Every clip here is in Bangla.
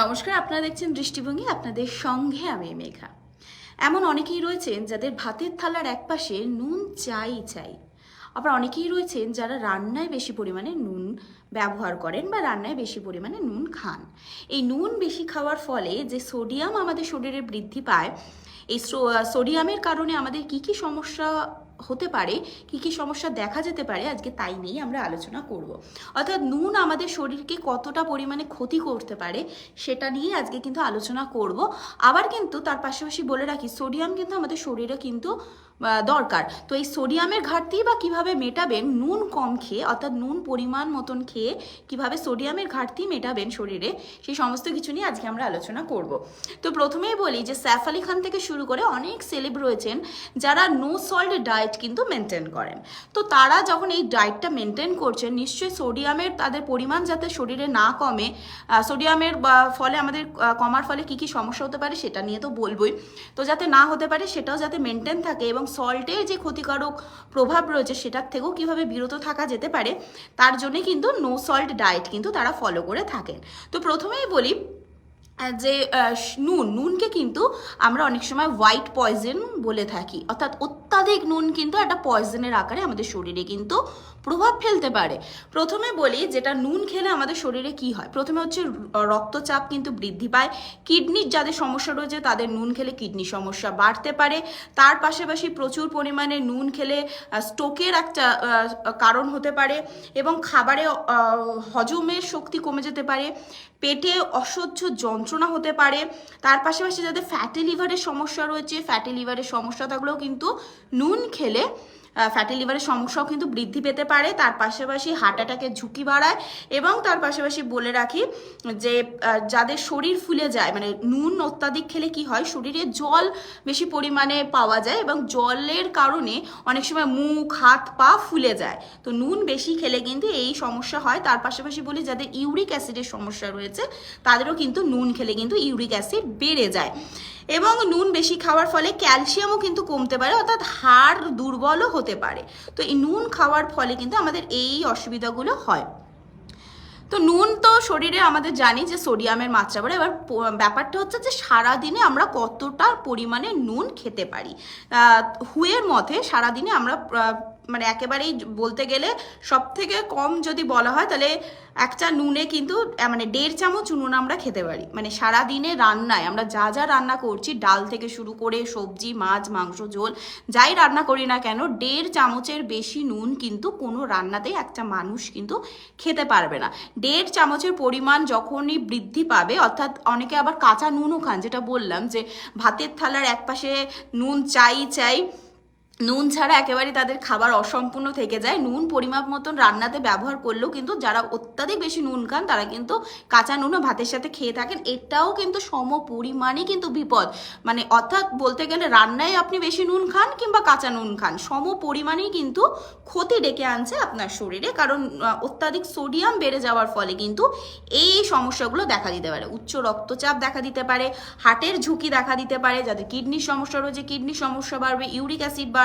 নমস্কার, আপনারা দেখছেন দৃষ্টিভঙ্গি, আপনাদের সঙ্গে আমি মেঘা। এমন অনেকেই রয়েছেন যাদের ভাতের থালার একপাশে নুন চাই চাই। আবার অনেকেই রয়েছেন যারা রান্নায় বেশি পরিমাণে নুন ব্যবহার করেন বা রান্নায় বেশি পরিমাণে নুন খান। এই নুন বেশি খাওয়ার ফলে যে সোডিয়াম আমাদের শরীরে বৃদ্ধি পায়, এই সোডিয়ামের কারণে আমাদের কি কি সমস্যা হতে পারে, কি কি সমস্যা দেখা যেতে পারে, আজকে তাই নিয়ে আমরা আলোচনা করব। অর্থাৎ নুন আমাদের শরীরকে কতটা পরিমাণে ক্ষতি করতে পারে, সেটা নিয়ে আজকে কিন্তু আলোচনা করব। আবার কিন্তু তার পাশাপাশি বলে রাখি, সোডিয়াম কিন্তু আমাদের শরীরে কিন্তু দরকার। তো এই সোডিয়ামের ঘাটতি বা কীভাবে মেটাবেন? নুন কম খেয়ে, অর্থাৎ নুন পরিমাণ মতন খেয়ে কীভাবে সোডিয়ামের ঘাটতি মেটাবেন শরীরে? সেই সমস্ত কিছু নিয়ে আজকে আমরা আলোচনা করব। তো প্রথমেই বলি যে স্যাফ আলি খান থেকে শুরু করে অনেক সেলেব রয়েছেন যারা নো সল্ট ডায়েট কিন্তু মেনটেন করেন। তো তারা যখন এই ডায়েটটা মেনটেন করছেন, নিশ্চয়ই সোডিয়ামের তাদের পরিমাণ যাতে শরীরে না কমে সোডিয়ামের ফলে আমাদের কমার ফলে কি কি সমস্যা হতে পারে সেটা নিয়ে তো বলবই। তো যাতে না হতে পারে সেটাও যাতে মেনটেন থাকে এবং সল্টের যে ক্ষতিকারক প্রভাব রয়েছে সেটার থেকেও কীভাবে বিরত থাকা যেতে পারে, তার জন্যে কিন্তু নো সল্ট ডায়েট কিন্তু তারা ফলো করে থাকেন। তো প্রথমেই বলি যে নুন, নুনকে কিন্তু আমরা অনেক সময় হোয়াইট পয়জন বলে থাকি। অর্থাৎ অত্যাধিক নুন কিন্তু একটা পয়জনের আকারে আমাদের শরীরে কিন্তু প্রভাব ফেলতে পারে। প্রথমে বলি যেটা নুন খেলে আমাদের শরীরে কি হয়? প্রথমে হচ্ছে রক্তচাপ কিন্তু বৃদ্ধি পায়। কিডনির যাদের সমস্যা রয়েছে তাদের নুন খেলে কিডনি সমস্যা বাড়তে পারে। তার পাশাপাশি প্রচুর পরিমাণে নুন খেলে স্টোকের একটা কারণ হতে পারে এবং খাবারে হজমের শক্তি কমে যেতে পারে। পেটে অসহ্য যন্ত্রণা হতে পারে। তার পাশাপাশি যাদের ফ্যাটি লিভারের সমস্যা রয়েছে ফ্যাটি লিভারের সমস্যা থাকলেও কিন্তু নুন খেলে ফ্যাটি লিভারের সমস্যাও কিন্তু বৃদ্ধি পেতে পারে। তার পাশাপাশি হার্ট অ্যাটাকের ঝুঁকি বাড়ায় এবং তার পাশাপাশি বলে রাখি যে যাদের শরীর ফুলে যায় মানে নুন অত্যাধিক খেলে কি হয়? শরীরে জল বেশি পরিমাণে পাওয়া যায় এবং জলের কারণে অনেক সময় মুখ, হাত, পা ফুলে যায়। তো নুন বেশি খেলে কিন্তু এই সমস্যা হয়। তার পাশাপাশি বলি, যাদের ইউরিক অ্যাসিডের সমস্যা রয়েছে, তাদেরও কিন্তু নুন খেলে কিন্তু ইউরিক অ্যাসিড বেড়ে যায়। এবং নুন বেশি খাওয়ার ফলে ক্যালসিয়ামও কিন্তু কমতে পারে, অর্থাৎ হাড় দুর্বলও হতে পারে। তো এই নুন খাওয়ার ফলে কিন্তু আমাদের এই অসুবিধাগুলো হয়। তো নুন তো শরীরে আমাদের জানি যে সোডিয়ামের মাত্রা বাড়ে। এবার ব্যাপারটা হচ্ছে যে সারাদিনে আমরা কতটা পরিমাণে নুন খেতে পারি। হুয়ের মতে সারাদিনে আমরা মানে একেবারেই বলতে গেলে সব থেকে কম যদি বলা হয় তাহলে একটা নুনে কিন্তু মানে দেড় চামচ নুন আমরা খেতে পারি। মানে সারাদিনে রান্নায় আমরা যা যা রান্না করছি, ডাল থেকে শুরু করে সবজি, মাছ, মাংস, ঝোল, যাই রান্না করি না কেন, দেড় চামচের বেশি নুন কিন্তু কোনো রান্নাতেই একটা মানুষ কিন্তু খেতে পারবে না। দেড় চামচের পরিমাণ যখনই বৃদ্ধি পাবে, অর্থাৎ অনেকে আবার কাঁচা নুনও খান, যেটা বললাম যে ভাতের থালার একপাশে নুন চাই চাই নুন ছাড়া একেবারে তাদের খাবার অসম্পূর্ণ থেকে যায়। নুন পরিমাপ মতন রান্নাতে ব্যবহার করলেও কিন্তু যারা অত্যাধিক বেশি নুন খান, তারা কিন্তু কাঁচা নুনও ভাতের সাথে খেয়ে থাকেন। এটাও কিন্তু সম পরিমাণে কিন্তু বিপদ। মানে অর্থাৎ বলতে গেলে রান্নায় আপনি বেশি নুন খান কিংবা কাঁচা নুন খান, সম পরিমাণেই কিন্তু ক্ষতি ডেকে আনছে আপনার শরীরে। কারণ অত্যাধিক সোডিয়াম বেড়ে যাওয়ার ফলে কিন্তু এই সমস্যাগুলো দেখা দিতে পারে। উচ্চ রক্তচাপ দেখা দিতে পারে, হার্টের ঝুঁকি দেখা দিতে পারে, যাদের কিডনির সমস্যা রয়েছে, কিডনির সমস্যা বাড়বে, ইউরিক অ্যাসিড বাড়বে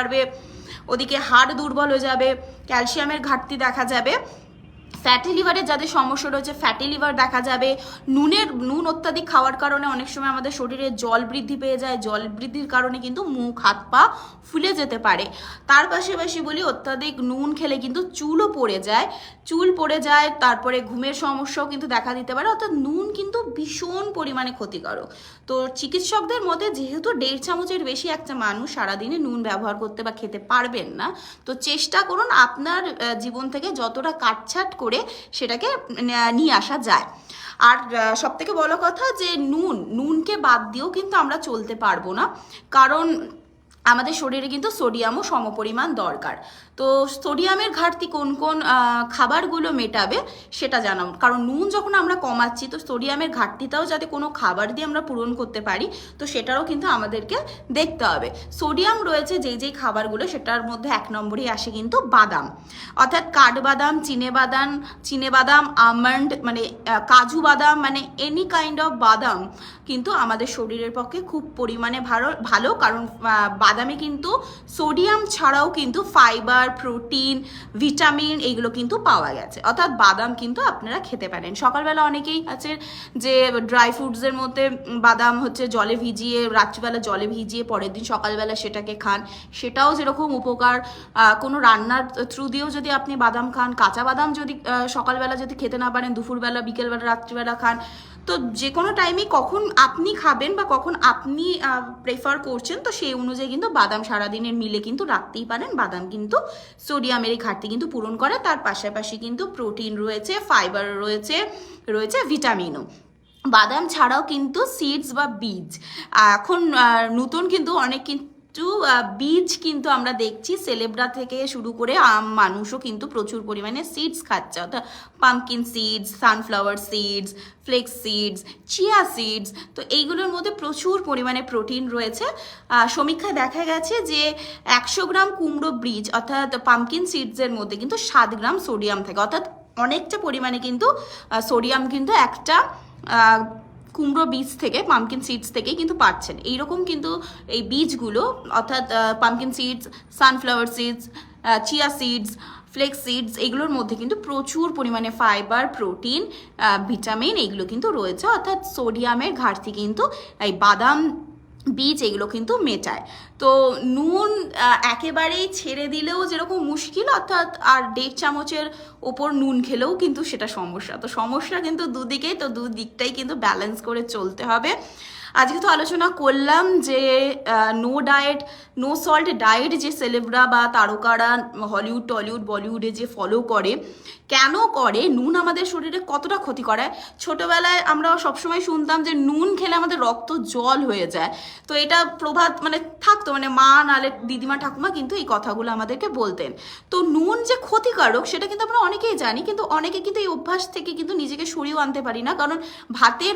ওদিকে হাড় দুর্বল হয়ে যাবে ক্যালসিয়ামের ঘাটতি দেখা যাবে। ফ্যাটি লিভারের যাদের সমস্যা রয়েছে ফ্যাটি লিভার দেখা যাবে। নুনের, নুন অত্যাধিক খাওয়ার কারণে অনেক সময় আমাদের শরীরে জল বৃদ্ধি পেয়ে যায়। জল বৃদ্ধির কারণে কিন্তু মুখ, হাত, পা ফুলে যেতে পারে। তার পাশাপাশি বলি, অত্যাধিক নুন খেলে কিন্তু চুলও পড়ে যায়। চুল পড়ে যায়, তারপরে ঘুমের সমস্যাও কিন্তু দেখা দিতে পারে। অর্থাৎ নুন কিন্তু ভীষণ পরিমাণে ক্ষতিকারক। তো চিকিৎসকদের মতে, যেহেতু দেড় চামচের বেশি একটা মানুষ সারাদিনে নুন ব্যবহার করতে বা খেতে পারবেন না, তো চেষ্টা করুন আপনার জীবন থেকে যতটা কাটছাট করে সেটাকে নিয়ে আসা যায়। আর সবথেকে বড় কথা যে নুন, নুনকে বাদ দিয়েও কিন্তু আমরা চলতে পারব না। কারণ আমাদের শরীরে কিন্তু সোডিয়ামও সমপরিমাণ দরকার। তো সোডিয়ামের ঘাটতি কোন কোন খাবারগুলো মেটাবে সেটা জানাব কারণ নুন যখন আমরা কমাচ্ছি, তো সোডিয়ামের ঘাটতিটাও যাতে কোনো খাবার দিয়ে আমরা পূরণ করতে পারি, তো সেটারও কিন্তু আমাদেরকে দেখতে হবে। সোডিয়াম রয়েছে যেই যেই খাবারগুলো, সেটার মধ্যে এক নম্বরই আসে কিন্তু বাদাম। অর্থাৎ কাঠবাদাম চিনে বাদাম চিনে বাদাম আমন্ড মানে কাজু বাদাম মানে এনি কাইন্ড অফ বাদাম কিন্তু আমাদের শরীরের পক্ষে খুব পরিমাণে ভালো ভালো, কারণ বাদামে কিন্তু সোডিয়াম ছাড়াও কিন্তু ফাইবার, প্রোটিন, ভিটামিন এইগুলো কিন্তু পাওয়া গেছে। অর্থাৎ বাদাম কিন্তু আপনারা খেতে পারেন। সকালবেলা অনেকেই আছে যে ড্রাই ফ্রুটসের মধ্যে বাদাম হচ্ছে জলে ভিজিয়ে, রাত্রিবেলা জলে ভিজিয়ে পরের দিন সকালবেলা সেটাকে খান। সেটাও যেরকম উপকার। কোনো রান্নার থ্রু দিয়েও যদি আপনি বাদাম খান, কাঁচা বাদাম যদি সকালবেলা যদি খেতে না পারেন, দুপুরবেলা, বিকেলবেলা, রাত্রিবেলা খান তো যে কোনো টাইমে কখন আপনি খাবেন বা কখন আপনি প্রেফার করছেন, তো সেই অনুযায়ী কিন্তু বাদাম সারাদিনের মিলে কিন্তু রাখতেই পারেন। বাদাম কিন্তু সোডিয়ামের এই ঘাটতি কিন্তু পূরণ করে। তার পাশাপাশি কিন্তু প্রোটিন রয়েছে ফাইবার রয়েছে রয়েছে ভিটামিনও বাদাম ছাড়াও কিন্তু সিডস বা বীজ এখন নতুন কিন্তু অনেক কিন্তু আহ, বীজ কিন্তু আমরা দেখছি সেলেব্রা থেকে শুরু করে মানুষও কিন্তু প্রচুর পরিমাণে সিডস খাচ্ছে। অর্থাৎ pumpkin seeds sunflower seeds flax seeds chia seeds তো এইগুলোর মধ্যে প্রচুর পরিমাণে প্রোটিন রয়েছে। সমীক্ষায় দেখা গেছে যে একশো গ্রাম কুমড়ো বীজ অর্থাৎ পাম্পকিন সিডসের মধ্যে কিন্তু সাত গ্রাম সোডিয়াম থাকে। অর্থাৎ অনেকটা পরিমাণে কিন্তু সোডিয়াম কিন্তু একটা কুমড়ো বীজ থেকে পামকিন সিডস থেকেই কিন্তু পাচ্ছেন। এইরকম কিন্তু এই বীজগুলো, অর্থাৎ pumpkin seeds sunflower seeds chia seeds flax seeds এগুলোর মধ্যে কিন্তু প্রচুর পরিমাণে ফাইবার প্রোটিন ভিটামিন এগুলো কিন্তু রয়েছে। অর্থাৎ সোডিয়ামের ঘাটতি কিন্তু এই বাদাম বীজ এগুলো কিন্তু মেটায়। তো নুন একেবারেই ছেড়ে দিলেও যেরকম মুশকিল, অর্থাৎ আর দেড় চামচের ওপর নুন খেলেও কিন্তু সেটা সমস্যা। তো সমস্যা কিন্তু দুদিকেই, তো দুদিকটাই কিন্তু ব্যালেন্স করে চলতে হবে। আজকে তো আলোচনা করলাম যে no diet no salt diet যে সেলেব্রা বা তারকারা হলিউড, টলিউড বলিউডে যে ফলো করে, কেন করে? নুন আমাদের শরীরে কতটা ক্ষতি করে? ছোটোবেলায় আমরা সবসময় শুনতাম যে নুন খেলে আমাদের রক্ত জল হয়ে যায়। তো এটা প্রভাত মানে থাকতো মানে মা নালে দিদিমা ঠাকুমা কিন্তু এই কথাগুলো আমাদেরকে বলতেন। তো নুন যে ক্ষতিকারক সেটা কিন্তু আমরা অনেকেই জানি, কিন্তু অনেকে কিন্তু এই অভ্যাস থেকে কিন্তু নিজেকে সরিয়েও আনতে পারি না। কারণ ভাতের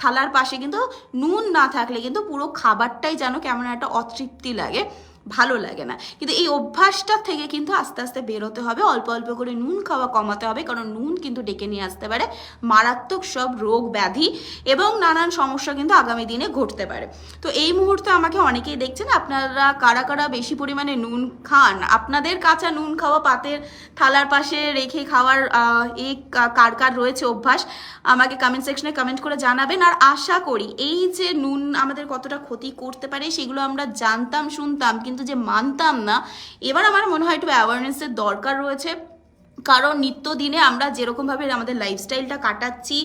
থালার পাশে কিন্তু নুন না থাকলে কিন্তু পুরো খাবারটাই যেন কেমন একটা অতৃপ্তি লাগে। ভালো লাগে না। কিন্তু এই অভ্যাসটা থেকে কিন্তু আস্তে আস্তে বেরোতে হবে, অল্প অল্প করে নুন খাওয়া কমাতে হবে, কারণ নুন কিন্তু ডেকে নিয়ে আসতে পারে মারাত্মক সব রোগ ব্যাধি এবং নানান সমস্যা কিন্তু আগামী দিনে ঘটতে পারে। তো এই মুহূর্তে আমাকে অনেকেই দেখছেন, আপনারা কারা কারা বেশি পরিমাণে নুন খান? আপনাদের কাঁচা নুন খাওয়া পাতের থালার পাশে রেখে খাওয়ার এই কার কার রয়েছে অভ্যাস, আমাকে কমেন্ট সেকশনে কমেন্ট করে জানাবেন। আর আশা করি এই যে নুন আমাদের কতটা ক্ষতি করতে পারে, সেগুলো আমরা জানতাম, শুনতাম, কিন্তু যে মানতাম না, এবার আমার মনে হয় একটু অ্যাওয়ারনেসের দরকার রয়েছে। কারণ নিত্যদিনে আমরা যেরকমভাবে আমাদের লাইফস্টাইলটা কাটাচ্ছি,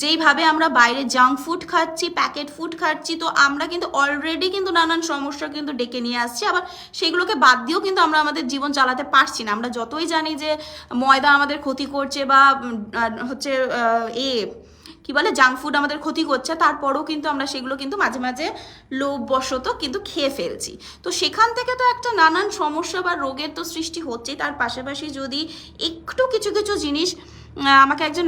যেইভাবে আমরা বাইরে জাঙ্ক ফুড খাচ্ছি প্যাকেট ফুড খাচ্ছি, তো আমরা কিন্তু অলরেডি কিন্তু নানান সমস্যা কিন্তু ডেকে নিয়ে আসছি। আবার সেগুলোকে বাদ দিয়েও কিন্তু আমরা আমাদের জীবন চালাতে পারছি না। আমরা যতই জানি যে ময়দা আমাদের ক্ষতি করছে বা হচ্ছে এ কি বলে জাঙ্ক ফুড আমাদের ক্ষতি করছে, তারপরও কিন্তু আমরা সেগুলো কিন্তু মাঝে মাঝে লোভবশত কিন্তু খেয়ে ফেলছি। তো সেখান থেকে তো একটা নানান সমস্যা বা রোগের তো সৃষ্টি হচ্ছে তার পাশাপাশি যদি একটু কিছু কিছু জিনিস আমাকে একজন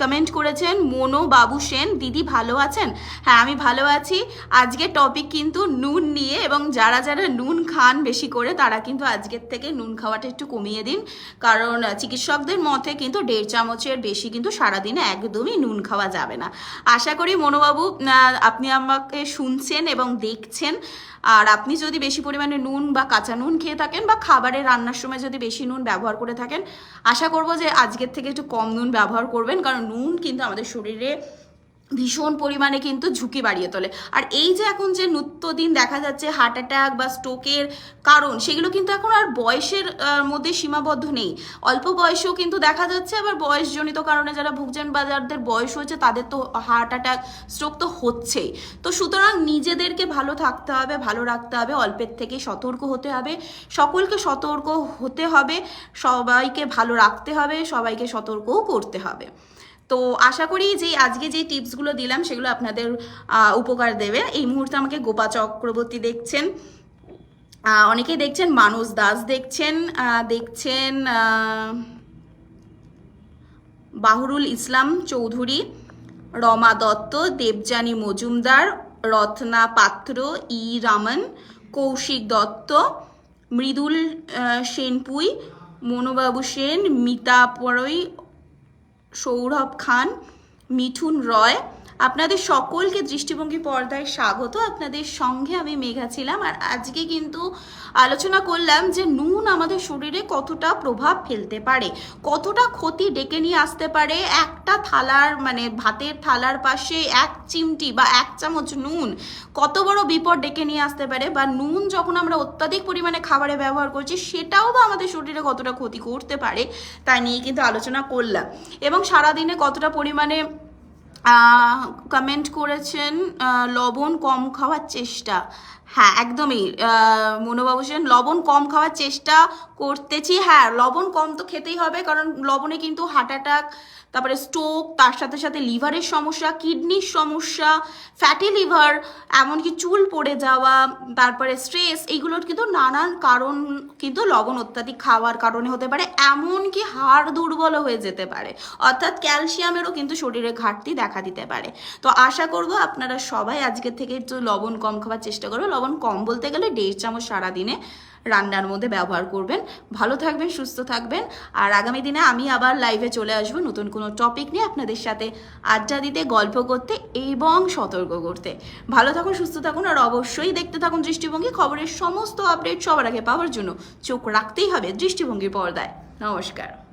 কমেন্ট করেছেন, মনো বাবু সেন, দিদি ভালো আছেন? হ্যাঁ আমি ভালো আছি। আজকের টপিক কিন্তু নুন নিয়ে এবং যারা যারা নুন খান বেশি করে, তারা কিন্তু আজকের থেকে নুন খাওয়াটা একটু কমিয়ে দিন। কারণ চিকিৎসকদের মতে কিন্তু দেড় চামচের বেশি কিন্তু সারাদিনে একদমই নুন খাওয়া যাবে না। আশা করি মনোবাবু আপনি আমাকে শুনছেন এবং দেখছেন। আর আপনি যদি বেশি পরিমাণে নুন বা কাঁচা নুন খেয়ে থাকেন বা খাবারে রান্নার সময় যদি বেশি নুন ব্যবহার করে থাকেন, আশা করব যে আজকের থেকে একটু কম নুন ব্যবহার করবেন, কারণ নুন কিন্তু আমাদের শরীরে ভীষণ পরিমাণে কিন্তু ঝুঁকি বাড়িয়ে তোলে। আর এই যে এখন যে নিত্যদিন দেখা যাচ্ছে হার্ট অ্যাটাক বা স্ট্রোকের কারণ, সেগুলো কিন্তু এখন আর বয়সের মধ্যে সীমাবদ্ধ নেই। অল্প বয়সেও কিন্তু দেখা যাচ্ছে, আবার বয়সজনিত কারণে যারা ভুগছেন বা যাদের বয়স হয়েছে, তাদের তো হার্ট অ্যাটাক স্ট্রোক তো হচ্ছেই। তো সুতরাং নিজেদেরকে ভালো থাকতে হবে, ভালো রাখতে হবে, অল্পের থেকে সতর্ক হতে হবে। সকলকে সতর্ক হতে হবে, সবাইকে ভালো রাখতে হবে, সবাইকে সতর্কও করতে হবে। তো আশা করি যে আজকে যে টিপসগুলো দিলাম সেগুলো আপনাদের উপকার দেবে। এই মুহূর্তে আমাকে গোপা চক্রবর্তী দেখছেন। অনেকেই দেখছেন, মানস দাস দেখছেন দেখছেন বাহরুল ইসলাম চৌধুরী, রমা দত্ত, দেবযানী মজুমদার, রত্না পাত্র, ই রামন, কৌশিক দত্ত, মৃদুল সেনপুই, মনোবাবু সেন, মিতা পরই সৌরভ খান মিঠুন রয় আপনাদের সকলকে দৃষ্টিভঙ্গি পর্দায় স্বাগত। আপনাদের সঙ্গে আমি মেঘা ছিলাম আর আজকে কিন্তু আলোচনা করলাম যে নুন আমাদের শরীরে কতটা প্রভাব ফেলতে পারে, কতটা ক্ষতি ডেকে নিয়ে আসতে পারে। একটা থালার মানে ভাতের থালার পাশে এক চিমটি বা এক চামচ নুন কত বড় বিপদ ডেকে নিয়ে আসতে পারে বা নুন যখন আমরা অত্যাধিক পরিমাণে খাবারে ব্যবহার করছি সেটাও বা আমাদের শরীরে কতটা ক্ষতি করতে পারে তা নিয়ে কিন্তু আলোচনা করলাম। এবং সারাদিনে কতটা পরিমাণে কমেন্ট করেছেন লবণ কম খাওয়ার চেষ্টা। হ্যাঁ একদমই মনোবাবু সেন, লবণ কম খাওয়ার চেষ্টা করতেছি। হ্যাঁ লবণ কম তো খেতেই হবে, কারণ লবণে কিন্তু হার্ট অ্যাটাক তারপরে স্ট্রোক তার সাথে সাথে লিভারের সমস্যা কিডনির সমস্যা ফ্যাটি লিভার এমনকি চুল পড়ে যাওয়া, তারপরে স্ট্রেস এইগুলোর কিন্তু নানান কারণ কিন্তু লবণ অত্যাধিক খাওয়ার কারণে হতে পারে, এমনকি হাড় দুর্বল হয়ে যেতে পারে। অর্থাৎ ক্যালসিয়ামেরও কিন্তু শরীরে ঘাটতি দেখা দিতে পারে। তো আশা করব আপনারা সবাই আজকে থেকে একটু লবণ কম খাওয়ার চেষ্টা করবেন লবণ কম বলতে গেলে দেড় চামচ সারাদিনে রান্নার মধ্যে ব্যবহার করবেন। ভালো থাকবেন, সুস্থ থাকবেন। আর আগামী দিনে আমি আবার লাইভে চলে আসব নতুন কোনো টপিক নিয়ে আপনাদের সাথে আড্ডা দিতে, গল্প করতে এবং সতর্ক করতে। ভালো থাকুন, সুস্থ থাকুন আর অবশ্যই দেখতে থাকুন দৃষ্টিভঙ্গি। খবরের সমস্ত আপডেট সবার আগে পাওয়ার জন্য চোখ রাখতেই হবে দৃষ্টিভঙ্গির পর্দায়। নমস্কার।